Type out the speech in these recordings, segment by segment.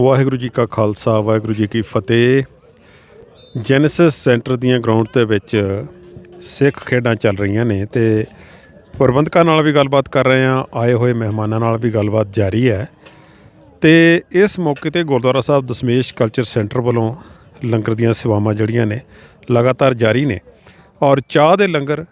ਵਾਹਿਗੁਰੂ ਜੀ ਕਾ ਖਾਲਸਾ, ਵਾਹਿਗੁਰੂ ਜੀ ਕੀ ਫਤਿਹ। Genesis centre ਦੀਆਂ ground ਦੇ ਵਿੱਚ ਸਿੱਖ ਖੇਡਾਂ ਚੱਲ ਰਹੀਆਂ ਨੇ ਤੇ ਪ੍ਰਬੰਧਕਾਂ ਨਾਲ ਵੀ ਗੱਲਬਾਤ ਕਰ ਰਹੇ ਹਾਂ, ਆਏ ਹੋਏ ਮਹਿਮਾਨਾਂ ਨਾਲ ਵੀ ਗੱਲਬਾਤ ਜਾਰੀ ਹੈ। ਤੇ ਇਸ ਮੌਕੇ ਤੇ ਗੁਰਦੁਆਰਾ ਸਾਹਿਬ ਦਸਮੇਸ਼ ਕਲਚਰ ਸੈਂਟਰ ਵੱਲੋਂ ਲੰਗਰ ਦੀਆਂ ਸੇਵਾਵਾਂ ਜਿਹੜੀਆਂ ਨੇ, ਲਗਾਤਾਰ ਜਾਰੀ ਨੇ ਔਰ ਚਾਹ ਦੇ ਲੰਗਰ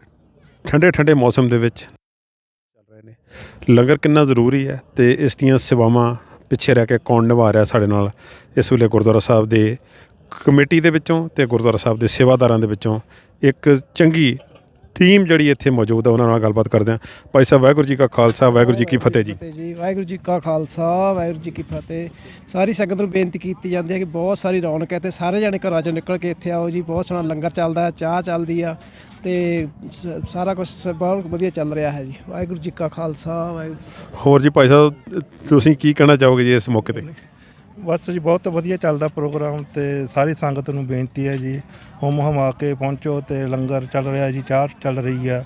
ਠੰਡੇ ਠੰਡੇ ਮੌਸਮ ਦੇ ਵਿੱਚ ਚੱਲ ਰਹੇ ਨੇ। ਲੰਗਰ ਕਿੰਨਾ ਜ਼ਰੂਰੀ ਹੈ ਤੇ ਇਸ ਦੀਆਂ ਸੇਵਾਵਾਂ ਪਿੱਛੇ ਰਹਿ ਕੇ ਕੌਣ ਨਿਭਾ ਰਿਹਾ ਸਾਡੇ ਨਾਲ ਇਸ ਵੇਲੇ ਗੁਰਦੁਆਰਾ ਸਾਹਿਬ ਦੇ ਕਮੇਟੀ ਦੇ ਵਿੱਚੋਂ ਤੇ ਗੁਰਦੁਆਰਾ ਸਾਹਿਬ ਦੇ ਸੇਵਾਦਾਰਾਂ ਦੇ ਵਿੱਚੋਂ ਇੱਕ ਚੰਗੀ ਟੀਮ ਜਿਹੜੀ ਇੱਥੇ ਮੌਜੂਦ ਹੈ ਉਹਨਾਂ ਨਾਲ ਗੱਲਬਾਤ ਕਰਦੇ ਹਾਂ। ਭਾਈ ਸਾਹਿਬ ਵਾਹਿਗੁਰੂ ਜੀ ਕਾ ਖਾਲਸਾ ਵਾਹਿਗੁਰੂ ਜੀ ਕੀ ਫਤਿਹ ਜੀ। ਫਤਿਹ ਜੀ ਵਾਹਿਗੁਰੂ ਜੀ ਕਾ ਖਾਲਸਾ ਵਾਹਿਗੁਰੂ ਜੀ ਕੀ ਫਤਿਹ। ਸਾਰੀ ਸੰਗਤ ਨੂੰ ਬੇਨਤੀ ਕੀਤੀ ਜਾਂਦੀ ਹੈ ਕਿ ਬਹੁਤ ਸਾਰੀ ਰੌਣਕ ਹੈ ਤੇ ਸਾਰੇ ਜਣੇ ਘਰਾਂ ਚੋਂ ਨਿਕਲ ਕੇ ਇੱਥੇ ਆਓ ਜੀ। ਬਹੁਤ ਸੋਹਣਾ ਲੰਗਰ ਚੱਲਦਾ ਹੈ ਚਾਹ ਚੱਲਦੀ ਆ ਤੇ ਸਾਰਾ ਕੁਝ ਬਹੁਤ ਵਧੀਆ ਚੱਲ ਰਿਹਾ ਹੈ ਜੀ। ਵਾਹਿਗੁਰੂ ਜੀ ਕਾ ਖਾਲਸਾ ਵਾਹਿਗੁਰੂ ਹੋਰ ਜੀ ਭਾਈ ਸਾਹਿਬ ਤੁਸੀਂ ਕੀ ਕਹਿਣਾ ਚਾਹੋਗੇ ਜੀ ਇਸ ਮੌਕੇ ਤੇ? ਬਸ ਜੀ ਬਹੁਤ ਵਧੀਆ ਚੱਲਦਾ ਪ੍ਰੋਗਰਾਮ ਤੇ ਸਾਰੀ ਸੰਗਤ ਨੂੰ ਬੇਨਤੀ ਹੈ ਜੀ। ਹੁਮ ਹਮਾ ਕੇ ਪਹੁੰਚੋ ਤੇ ਲੰਗਰ ਚੱਲ ਰਿਹਾ ਜੀ ਚਾਹ ਚੱਲ ਰਹੀ ਆ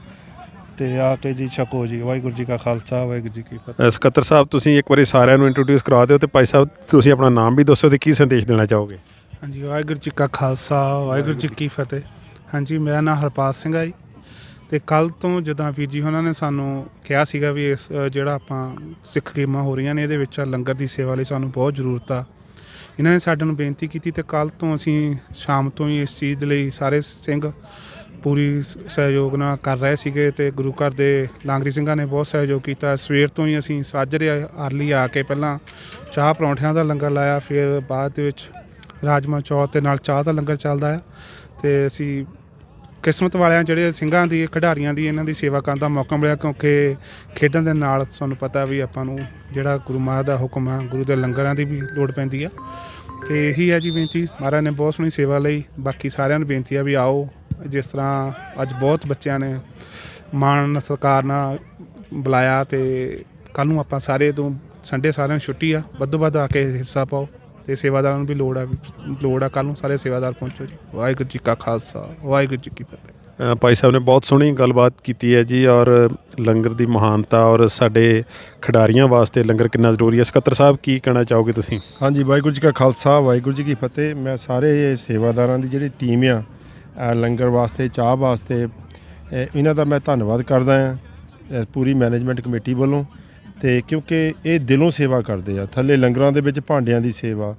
ਤੇ ਆ ਕੇ ਜੀ ਛਕੋ ਜੀ। ਵਾਹਿਗੁਰੂ ਜੀ ਕਾ ਖਾਲਸਾ ਵਾਹਿਗੁਰੂ ਜੀ ਕੀ ਫਤਿਹ। ਸਕੱਤਰ ਸਾਹਿਬ ਤੁਸੀਂ ਇੱਕ ਵਾਰੀ ਸਾਰਿਆਂ ਨੂੰ ਇੰਟਰੋਡਿਊਸ ਕਰਾ ਦਿਓ ਤੇ ਭਾਈ ਸਾਹਿਬ ਤੁਸੀਂ ਆਪਣਾ ਨਾਮ ਵੀ ਦੱਸੋ ਤੇ ਕੀ ਸੰਦੇਸ਼ ਦੇਣਾ ਚਾਹੋਗੇ? ਹਾਂਜੀ ਵਾਹਿਗੁਰੂ ਜੀ ਕਾ ਖਾਲਸਾ ਵਾਹਿਗੁਰੂ ਜੀ ਕੀ ਫਤਿਹ। ਹਾਂਜੀ ਮੇਰਾ ਨਾਮ ਹਰਪਾਲ ਸਿੰਘ ਹੈ ਜੀ। ਤੇ ਕੱਲ ਤੋਂ ਜਿੱਦਾਂ ਵੀਰ ਜੀ ਉਹਨਾਂ ਨੇ ਸਾਨੂੰ ਕਿਹਾ ਸੀਗਾ ਵੀ ਇਸ ਜਿਹੜਾ ਆਪਾਂ ਸਿੱਖ ਗੇਮਾਂ ਹੋ ਰਹੀਆਂ ਨੇ, ਇਹਦੇ ਵਿੱਚ ਲੰਗਰ ਦੀ ਸੇਵਾ ਲਈ ਸਾਨੂੰ ਬਹੁਤ ਜ਼ਰੂਰਤ ਆ। ਇਹਨਾਂ ਨੇ ਸਾਡੇ ਨੂੰ ਬੇਨਤੀ ਕੀਤੀ ਤੇ ਕੱਲ ਤੋਂ ਅਸੀਂ ਸ਼ਾਮ ਤੋਂ ਹੀ ਇਸ ਚੀਜ਼ ਦੇ ਲਈ ਸਾਰੇ ਸਿੰਘ ਪੂਰੀ ਸ- ਸਹਿਯੋਗ ਨਾਲ ਕਰ ਰਹੇ ਸੀਗੇ ਤੇ ਗੁਰੂ ਘਰ ਦੇ ਲਾਂਗਰੀ ਸਿੰਘਾਂ ਨੇ ਬਹੁਤ ਸਹਿਯੋਗ ਕੀਤਾ। ਸਵੇਰ ਤੋਂ ਹੀ ਅਸੀਂ ਸਾਜਰੇ ਅਰਲੀ ਆ ਕੇ ਪਹਿਲਾਂ ਚਾਹ ਪਰੌਂਠਿਆਂ ਦਾ ਲੰਗਰ ਲਾਇਆ, ਫਿਰ ਬਾਅਦ ਦੇ ਵਿੱਚ ਰਾਜਮਾ ਚੌਲ ਤੇ ਨਾਲ ਚਾਹ ਦਾ ਲੰਗਰ ਚੱਲਦਾ ਆ ਤੇ ਅਸੀਂ ਕਿਸਮਤ ਵਾਲਿਆਂ, ਜਿਹੜੇ ਸਿੰਘਾਂ ਦੀ, ਖਿਡਾਰੀਆਂ ਦੀ ਇਹਨਾਂ ਦੀ ਸੇਵਾ ਕਰਨ ਦਾ ਮੌਕਾ ਮਿਲਿਆ, ਕਿਉਂਕਿ ਖੇਡਣ ਦੇ ਨਾਲ ਤੁਹਾਨੂੰ ਪਤਾ ਵੀ ਆਪਾਂ ਨੂੰ ਜਿਹੜਾ ਗੁਰੂ ਮਹਾਰਾਜ ਦਾ ਹੁਕਮ ਆ, ਗੁਰੂ ਦੇ ਲੰਗਰਾਂ ਦੀ ਵੀ ਲੋੜ ਪੈਂਦੀ ਆ। ਤੇ ਇਹੀ ਹੈ ਜੀ ਬੇਨਤੀ, ਮਹਾਰਾਜ ਨੇ ਬਹੁਤ ਸੋਹਣੀ ਸੇਵਾ ਲਈ, ਬਾਕੀ ਸਾਰਿਆਂ ਨੂੰ ਬੇਨਤੀ ਆ ਵੀ ਆਓ, ਜਿਸ ਤਰ੍ਹਾਂ ਅੱਜ ਬਹੁਤ ਬੱਚਿਆਂ ਨੇ ਮਾਣ, ਸਤਿਕਾਰ ਨਾਲ ਬੁਲਾਇਆ ਤੇ ਕੱਲ ਨੂੰ ਆਪਾਂ ਸਾਰੇ ਤੋਂ, ਸੰਡੇ ਸਾਰਿਆਂ ਨੂੰ ਛੁੱਟੀ ਆ, ਵੱਧੋ ਵੱਧ ਆ ਕੇ ਹਿੱਸਾ ਪਾਓ। ਤੇ ਸੇਵਾਦਾਰਾਂ ਨੂੰ ਵੀ ਲੋੜ ਆ ਲੋੜ ਆ ਕੱਲ ਨੂੰ ਸਾਰੇ ਸੇਵਾਦਾਰ ਪਹੁੰਚੋ ਜੀ। ਵਾਹਿਗੁਰੂ ਜੀ ਕਾ ਖਾਲਸਾ ਵਾਹਿਗੁਰੂ ਜੀ ਕੀ ਫਤਿਹ। ਭਾਈ ਸਾਹਿਬ ਨੇ ਬਹੁਤ ਸੋਹਣੀ ਗੱਲਬਾਤ ਕੀਤੀ ਹੈ ਜੀ ਔਰ ਲੰਗਰ ਦੀ ਮਹਾਨਤਾ ਔਰ ਸਾਡੇ ਖਿਡਾਰੀਆਂ ਵਾਸਤੇ ਲੰਗਰ ਕਿੰਨਾ ਜ਼ਰੂਰੀ ਹੈ। ਸਕੱਤਰ ਸਾਹਿਬ ਕੀ ਕਹਿਣਾ ਚਾਹੋਗੇ ਤੁਸੀਂ? ਹਾਂਜੀ ਵਾਹਿਗੁਰੂ ਜੀ ਕਾ ਖਾਲਸਾ ਵਾਹਿਗੁਰੂ ਜੀ ਕੀ ਫਤਿਹ। ਮੈਂ ਸਾਰੇ ਇਹ ਸੇਵਾਦਾਰਾਂ ਦੀ ਜਿਹੜੀ ਟੀਮ ਆ ਲੰਗਰ ਵਾਸਤੇ ਚਾਹ ਵਾਸਤੇ ਇਹਨਾਂ ਦਾ ਮੈਂ ਧੰਨਵਾਦ ਕਰਦਾ ਹਾਂ ਪੂਰੀ ਮੈਨੇਜਮੈਂਟ ਕਮੇਟੀ ਵੱਲੋਂ। ਤੇ ਕਿਉਂਕਿ ਇਹ ਦਿਲੋਂ ਸੇਵਾ ਕਰਦੇ ਆ ਥੱਲੇ ਲੰਗਰਾਂ ਦੇ ਵਿੱਚ ਭਾਂਡਿਆਂ ਦੀ ਸੇਵਾ।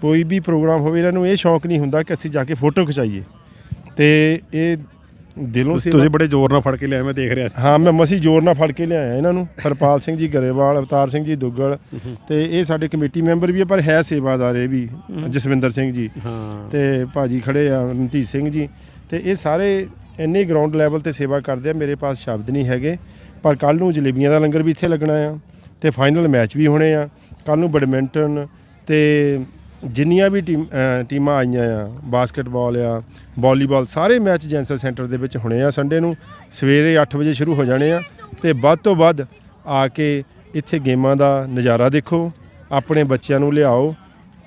ਕੋਈ ਵੀ ਪ੍ਰੋਗਰਾਮ ਹੋਵੇ ਇਹਨਾਂ ਨੂੰ ਇਹ ਸ਼ੌਂਕ ਨਹੀਂ ਹੁੰਦਾ ਕਿ ਅਸੀਂ ਜਾ ਕੇ ਫੋਟੋ ਖਿਚਾਈਏ। ਤੇ ਇਹ ਦਿਲੋਂ ਸੇਵਾ ਤੁਸੀਂ ਬੜੇ ਜ਼ੋਰ ਨਾਲ ਫੜ ਕੇ ਲਿਆ ਮੈਂ ਦੇਖ ਰਿਹਾ ਸੀ। ਹਾਂ ਮੈਂ ਮਸੀ ਜ਼ੋਰ ਨਾਲ ਫੜ ਕੇ ਲਿਆਇਆ ਇਹਨਾਂ ਨੂੰ। ਹਰਪਾਲ ਸਿੰਘ ਜੀ ਗਰੇਵਾਲ ਅਵਤਾਰ ਸਿੰਘ ਜੀ ਦੁੱਗਲ ਤੇ ਇਹ ਸਾਡੇ ਕਮੇਟੀ ਮੈਂਬਰ ਵੀ ਆ ਪਰ ਹੈ ਸੇਵਾਦਾਰ ਇਹ ਵੀ ਜਸਵਿੰਦਰ ਸਿੰਘ ਜੀ। ਹਾਂ। ਤੇ ਭਾਜੀ ਖੜੇ ਆ ਰਣਧੀਰ ਸਿੰਘ ਜੀ। ਤੇ ਇਹ ਸਾਰੇ ਇੰਨੇ ਗਰਾਊਂਡ ਲੈਵਲ ਤੇ ਸੇਵਾ ਕਰਦੇ ਆ, ਮੇਰੇ ਪਾਸ ਸ਼ਬਦ ਨਹੀਂ ਹੈਗੇ। ਪਰ ਕੱਲ ਨੂੰ ਜਲੇਬੀਆਂ ਦਾ ਲੰਗਰ ਵੀ ਇੱਥੇ ਲੱਗਣਾ ਆ ਤੇ ਫਾਈਨਲ ਮੈਚ ਵੀ ਹੋਣੇ ਆ। ਕੱਲ ਨੂੰ ਬੈਡਮਿੰਟਨ ਤੇ ਜਿੰਨੀਆਂ ਵੀ ਟੀਮ ਟੀਮਾਂ ਆਈਆਂ ਆ ਬਾਸਕਟਬਾਲ ਆ ਵਾਲੀਬਾਲ ਸਾਰੇ ਮੈਚ ਜੈਂਸਰ ਸੈਂਟਰ ਦੇ ਵਿੱਚ ਹੋਣੇ ਆ ਸੰਡੇ ਨੂੰ। ਸਵੇਰੇ 8 ਵਜੇ ਸ਼ੁਰੂ ਹੋ ਜਾਣੇ ਆ ਤੇ ਵੱਧ ਤੋਂ ਵੱਧ ਆ ਕੇ ਇੱਥੇ ਗੇਮਾਂ ਦਾ ਨਜ਼ਾਰਾ ਦੇਖੋ, ਆਪਣੇ ਬੱਚਿਆਂ ਨੂੰ ਲਿਆਓ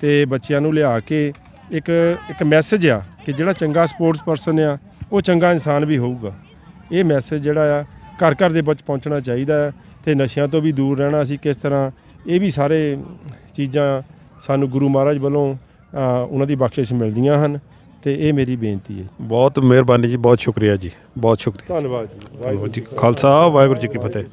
ਤੇ ਬੱਚਿਆਂ ਨੂੰ ਲਿਆ ਕੇ ਇੱਕ ਇੱਕ ਮੈਸੇਜ ਆ ਕਿ ਜਿਹੜਾ ਚੰਗਾ ਸਪੋਰਟਸ ਪਰਸਨ ਆ ਉਹ ਚੰਗਾ ਇਨਸਾਨ ਵੀ ਹੋਊਗਾ। ਇਹ ਮੈਸੇਜ ਜਿਹੜਾ ਆ ਘਰ ਘਰ ਦੇ ਵਿੱਚ ਪਹੁੰਚਣਾ ਚਾਹੀਦਾ ਹੈ ਤੇ ਨਸ਼ਿਆਂ ਤੋਂ ਵੀ ਦੂਰ ਰਹਿਣਾ ਅਸੀਂ ਕਿਸ ਤਰ੍ਹਾਂ ਇਹ ਵੀ ਸਾਰੇ ਚੀਜ਼ਾਂ ਸਾਨੂੰ ਗੁਰੂ ਮਹਾਰਾਜ ਵੱਲੋਂ ਉਹਨਾਂ ਦੀ ਬਖਸ਼ਿਸ਼ ਮਿਲਦੀਆਂ ਹਨ ਤੇ ਇਹ ਮੇਰੀ ਬੇਨਤੀ ਹੈ। ਬਹੁਤ ਮਿਹਰਬਾਨੀ ਜੀ ਬਹੁਤ ਸ਼ੁਕਰੀਆ ਜੀ ਬਹੁਤ ਸ਼ੁਕਰੀਆ ਧੰਨਵਾਦ ਜੀ ਵਾਹਿਗੁਰੂ ਜੀ ਖਾਲਸਾ ਵਾਹਿਗੁਰੂ ਜੀ ਕੀ ਫਤਿਹ।